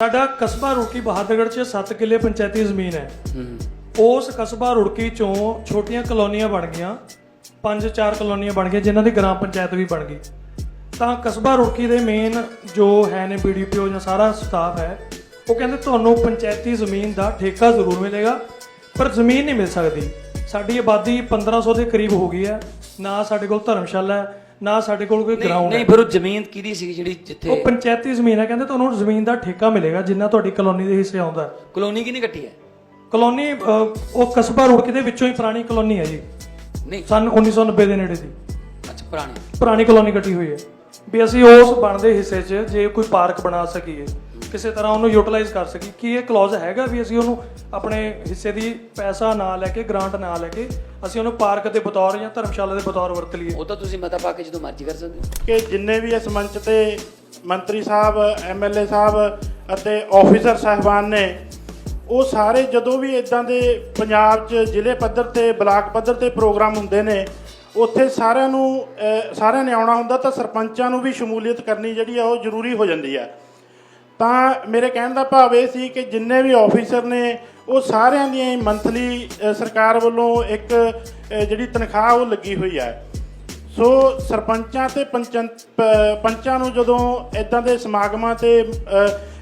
ਸਾਡਾ ਕਸਬਾ ਰੁੜਕੀ ਬਹਾਦਰਗੜ੍ਹ 'ਚ 7 ਕਿੱਲੇ ਪੰਚਾਇਤੀ ਜ਼ਮੀਨ ਹੈ। ਉਸ ਕਸਬਾ ਰੁੜਕੀ ਚੋਂ ਛੋਟੀਆਂ ਕਲੋਨੀਆਂ ਬਣ ਗਈਆਂ। ਪੰਜ ਚਾਰ ਕਲੋਨੀਆਂ ਬਣ ਗਈਆਂ, ਜਿਨ੍ਹਾਂ ਦੀ ਗ੍ਰਾਮ ਪੰਚਾਇਤ ਵੀ ਬਣ ਗਈ। ਤਾਂ ਕਸਬਾ ਰੁੜਕੀ ਦੇ ਮੇਨ ਜੋ ਹੈ ਨੇ ਬੀਡੀਪੀਓ ਜਾਂ ਸਾਰਾ ਸਟਾਫ ਹੈ, ਉਹ ਕਹਿੰਦੇ ਤੁਹਾਨੂੰ ਪੰਚਾਇਤੀ ਜ਼ਮੀਨ ਦਾ ਠੇਕਾ ਜ਼ਰੂਰ ਮਿਲੇਗਾ। ਪਰ ਜ਼ਮੀਨ ਨਹੀਂ ਮਿਲ ਸਕਦੀ। ਸਾਡੀ ਆਬਾਦੀ 1500 ਦੇ ਕਰੀਬ ਹੋ ਗਈ ਹੈ। ਨਾ ਸਾਡੇ ਕੋਲ ਧਰਮਸ਼ਾਲਾ ਹੈ ਨਾ ਸਾਡੇ ਕੋਲ ਕੋਈ ਨਹੀਂ ਗਰਾਊਂਡ ਹੈ। ਨਹੀਂ ਫਿਰ ਉਹ ਜ਼ਮੀਨ ਕਿਹਦੀ ਸੀ ਜਿਹੜੀ ਉਹ ਜਿੱਥੇ ਪੰਚਾਇਤੀ ਜ਼ਮੀਨ ਹੈ ਕਹਿੰਦੇ ਤੁਹਾਨੂੰ ਜ਼ਮੀਨ ਦਾ ਠੇਕਾ ਮਿਲੇਗਾ ਜਿੰਨਾ ਤੁਹਾਡੀ ਕਲੋਨੀ ਦੇ ਹਿੱਸੇ ਆਉਂਦਾ ਹੈ। ਕਲੋਨੀ ਕਿਹਨੇ ਕੱਟੀ ਹੈ? ਕਲੋਨੀ ਉਹ ਕਸਬਾ ਰੋਡ ਦੇ ਵਿੱਚੋਂ ਹੀ ਪੁਰਾਣੀ ਕਲੋਨੀ ਹੈ ਜੀ। ਨਹੀਂ। ਸਨ 1990 ਦੇ ਨੇੜੇ ਦੀ। ਅੱਛਾ ਪੁਰਾਣੀ। ਪੁਰਾਣੀ ਕਲੋਨੀ ਕੱਟੀ ਹੋਈ ਹੈ। ਵੀ ਅਸੀਂ ਉਸ ਬਣਦੇ ਹਿੱਸੇ 'ਚ ਜੇ ਕੋਈ ਪਾਰਕ ਬਣਾ ਸਕੀਏ। ਕਿਸੇ ਤਰ੍ਹਾਂ ਉਹਨੂੰ ਯੂਟਿਲਾਈਜ਼ ਕਰ ਸਕੀਏ ਕੀ ਇਹ ਕਲੌਜ਼ ਹੈਗਾ ਵੀ ਅਸੀਂ ਉਹਨੂੰ ਆਪਣੇ ਹਿੱਸੇ ਦੀ ਪੈਸਾ ਨਾ ਲੈ ਕੇ ਗ੍ਰਾਂਟ ਨਾ ਲੈ ਕੇ ਅਸੀਂ ਉਹਨੂੰ ਪਾਰਕ ਦੇ ਬਤੌਰ ਜਾਂ ਧਰਮਸ਼ਾਲਾ ਦੇ ਬਤੌਰ ਵਰਤ ਲਈਏ। ਉਹ ਤਾਂ ਤੁਸੀਂ ਮਤਾ ਪਾ ਕੇ ਜਦੋਂ ਮਰਜ਼ੀ ਕਰ ਸਕਦੇ ਹੋ। ਕਿ ਜਿੰਨੇ ਵੀ ਇਸ ਮੰਚ ਤੇ ਮੰਤਰੀ ਸਾਹਿਬ ਐਮਐਲਏ ਸਾਹਿਬ ਅਤੇ ਆਫੀਸਰ ਸਾਹਿਬਾਨ ਨੇ ਉਹ ਸਾਰੇ ਜਦੋਂ ਵੀ ਇਦਾਂ ਦੇ ਪੰਜਾਬ 'ਚ ਜ਼ਿਲ੍ਹੇ ਪੱਧਰ ਤੇ ਬਲਾਕ ਪੱਧਰ ਤੇ ਪ੍ਰੋਗਰਾਮ ਹੁੰਦੇ ਨੇ ਉੱਥੇ ਸਾਰਿਆਂ ਨੂੰ ਸਾਰਿਆਂ ਨੇ ਆਉਣਾ ਹੁੰਦਾ ਤਾਂ ਸਰਪੰਚਾਂ ਨੂੰ ਵੀ ਸ਼ਮੂਲੀਅਤ ਕਰਨੀ ਜਿਹੜੀ ਆ ਉਹ ਜ਼ਰੂਰੀ ਹੋ ਜਾਂਦੀ ਆ। ਤਾਂ ਮੇਰੇ ਕਹਿਣ ਦਾ ਭਾਵ ਇਹ ਸੀ ਕਿ ਜਿੰਨੇ ਵੀ ਆਫੀਸਰ ਨੇ, ਉਹ ਸਾਰਿਆਂ ਦੀਆਂ ਮੰਥਲੀ ਸਰਕਾਰ ਵੱਲੋਂ ਇੱਕ ਜਿਹੜੀ ਤਨਖਾਹ ਉਹ ਲੱਗੀ ਹੋਈ ਹੈ। ਸੋ ਸਰਪੰਚਾਂ ਤੇ ਪੰਚਾਂ ਪੰਚਾਂ ਨੂੰ ਜਦੋਂ ਇਦਾਂ ਦੇ ਸਮਾਗਮਾਂ ਤੇ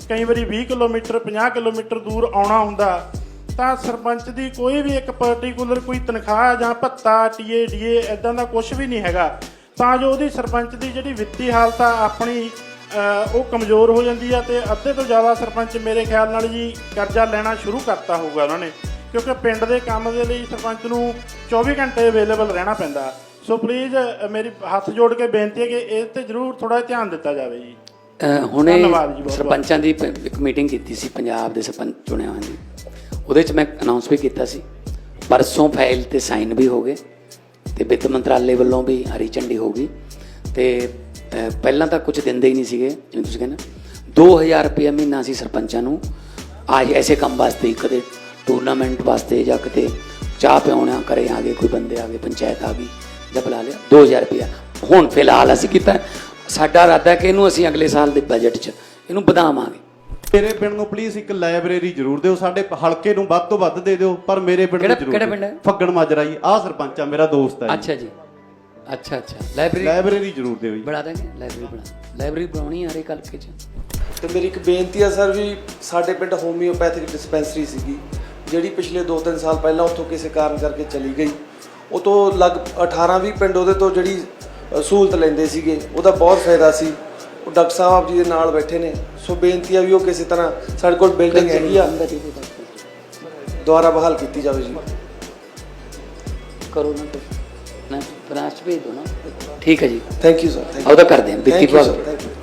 ਕਈ ਵਾਰੀ 20 ਕਿਲੋਮੀਟਰ 50 ਕਿਲੋਮੀਟਰ ਦੂਰ ਆਉਣਾ ਹੁੰਦਾ, ਤਾਂ ਸਰਪੰਚ ਦੀ ਕੋਈ ਵੀ ਇੱਕ ਪਾਰਟਿਕੂਲਰ ਕੋਈ ਤਨਖਾਹ ਜਾਂ ਭੱਤਾ ਟੀਏ ਡੀਏ ਇਦਾਂ ਦਾ ਕੁਝ ਵੀ ਨਹੀਂ ਹੈਗਾ। ਤਾਂ ਜੋ ਉਹਦੀ ਸਰਪੰਚ ਦੀ ਜਿਹੜੀ ਵਿੱਤੀ ਹਾਲਤ ਆ, ਆਪਣੀ ਉਹ ਕਮਜ਼ੋਰ ਹੋ ਜਾਂਦੀ ਆ ਤੇ ਅੱਧੇ ਤੋਂ ਜ਼ਿਆਦਾ ਸਰਪੰਚ ਮੇਰੇ ਖਿਆਲ ਨਾਲ ਜੀ ਕਰਜ਼ਾ ਲੈਣਾ ਸ਼ੁਰੂ ਕਰਤਾ ਹੋਊਗਾ ਉਹਨਾਂ ਨੇ। ਕਿਉਂਕਿ ਪਿੰਡ ਦੇ ਕੰਮ ਦੇ ਲਈ ਸਰਪੰਚ ਨੂੰ 24 ਘੰਟੇ ਅਵੇਲੇਬਲ ਰਹਿਣਾ ਪੈਂਦਾ। ਸੋ ਪਲੀਜ਼ ਮੇਰੀ ਹੱਥ ਜੋੜ ਕੇ ਬੇਨਤੀ ਹੈ ਕਿ ਇਸ ਤੇ ਜ਼ਰੂਰ ਥੋੜਾ ਧਿਆਨ ਦਿੱਤਾ ਜਾਵੇ ਜੀ। ਹੁਣੇ। ਸਰਪੰਚਾਂ ਦੀ ਇੱਕ ਮੀਟਿੰਗ ਕੀਤੀ ਸੀ ਪੰਜਾਬ ਦੇ ਸਰਪੰਚ ਚੁਣਿਆ ਹੋਏ ਦੀ ਉਹਦੇ ਚ ਮੈਂ ਅਨਾਉਂਸ ਵੀ ਕੀਤਾ ਸੀ। ਪਰਸੋਂ ਫਾਈਲ ਤੇ ਸਾਈਨ ਵੀ ਹੋ ਗਏ ਤੇ ਵਿੱਤ ਮੰਤਰਾਲੇ ਵੱਲੋਂ ਵੀ ਹਰੀ ਝੰਡੀ ਹੋ ਗਈ ਤੇ ਪਹਿਲਾਂ ਤਾਂ ਕੁਝ ਦਿੰਦੇ ਹੀ ਨਹੀਂ ਸੀਗੇ ਜਿਵੇਂ ਤੁਸੀਂ ਕਹਿੰਦੇ 2000 ਰੁਪਏ ਮਹੀਨਾ ਸੀ ਸਰਪੰਚਾਂ ਨੂੰ। ਆਜ ਐਸੇ ਕੰਮ ਵਾਸਤੇ ਕਦੇ ਟੂਰਨਾਮੈਂਟ ਵਾਸਤੇ ਜਾਂ ਕਿਤੇ ਚਾਹ ਪਿਉਣਾ ਕਰੇ ਆ ਗਏ ਕੋਈ ਬੰਦੇ ਆ ਗਏ ਪੰਚਾਇਤ ਆ ਗਈ ਜਾਂ ਬੁਲਾ ਲਿਆ। 2000 ਰੁਪਇਆ। ਹੁਣ ਫਿਲਹਾਲ ਅਸੀਂ ਕੀਤਾ ਸਾਡਾ ਇਰਾਦਾ ਹੈ ਕਿ ਇਹਨੂੰ ਅਸੀਂ ਅਗਲੇ ਸਾਲ ਦੇ ਬਜਟ 'ਚ ਇਹਨੂੰ ਵਧਾਵਾਂਗੇ। ਮੇਰੇ ਪਿੰਡ ਨੂੰ ਪਲੀਜ਼ ਇੱਕ ਲਾਇਬ੍ਰੇਰੀ ਜ਼ਰੂਰ ਦਿਓ। ਸਾਡੇ ਹਲਕੇ ਨੂੰ ਵੱਧ ਤੋਂ ਵੱਧ ਦੇ ਦਿਓ ਪਰ ਮੇਰੇ ਪਿੰਡ ਨੂੰ ਜ਼ਰੂਰ ਕਿਹੜਾ। ਪਿੰਡ ਹੈ? ਫੱਗਣ ਮਾਜਰਾ ਜੀ ਆਹ ਸਰਪੰਚ ਆ ਮੇਰਾ ਦੋਸਤ ਹੈ ਅੱਛਾ ਜੀ। ਅੱਛਾ ਅੱਛਾ। ਲਾਇਬ੍ਰੇਰੀ ਲਾਇਬ੍ਰੇਰੀ ਜ਼ਰੂਰ ਦਿਓ ਜੀ ਬਣਾ ਦਾਂਗੇ ਲਾਇਬ੍ਰੇਰੀ ਬਣਾ। ਲਾਇਬ੍ਰੇਰੀ ਬਣਾਉਣੀ ਹੈ ਹਰੇਕ ਹਲਕੇ 'ਚ। ਤੇ ਮੇਰੀ ਇੱਕ ਬੇਨਤੀ ਆ ਸਰ ਵੀ ਸਾਡੇ ਪਿੰਡ ਹੋਮਿਓਪੈਥਿਕ ਡਿਸਪੈਂਸਰੀ ਸੀਗੀ ਜਿਹੜੀ ਪਿਛਲੇ 2-3 ਸਾਲ ਪਹਿਲਾਂ ਉੱਥੋਂ ਕਿਸੇ ਕਾਰਨ ਕਰਕੇ ਚਲੀ ਗਈ। ਉਹ ਤੋਂ ਲਗ 18-20 ਪਿੰਡ ਉਹਦੇ ਤੋਂ ਜਿਹੜੀ ਅ, ਸਹੂਲਤ ਲੈਂਦੇ ਸੀਗੇ ਉਹਦਾ ਬਹੁਤ ਫਾਇਦਾ ਸੀ। ਉਹ ਡਾਕਟਰ ਸਾਹਿਬ ਆਪ ਜੀ ਦੇ ਨਾਲ ਬੈਠੇ ਨੇ। ਸੋ ਬੇਨਤੀ ਆ ਵੀ ਉਹ ਕਿਸੇ ਤਰ੍ਹਾਂ ਸਾਡੇ ਕੋਲ ਬਿਲਡਿੰਗ ਹੈਗੀ ਆ ਦੁਬਾਰਾ ਬਹਾਲ ਕੀਤੀ ਜਾਵੇ ਜੀ। ਕਰੋ ਨਾ ਫਿਰ। ਨਾ ਬ੍ਰਾਂਚ ਭੇਜ ਦੋ ਨਾ। ਠੀਕ ਹੈ ਜੀ। ਥੈਂਕ ਯੂ ਸਰ ਉਹਦਾ ਕਰਦੇ ਹਾਂ। ਵਿੱਤੀ Thank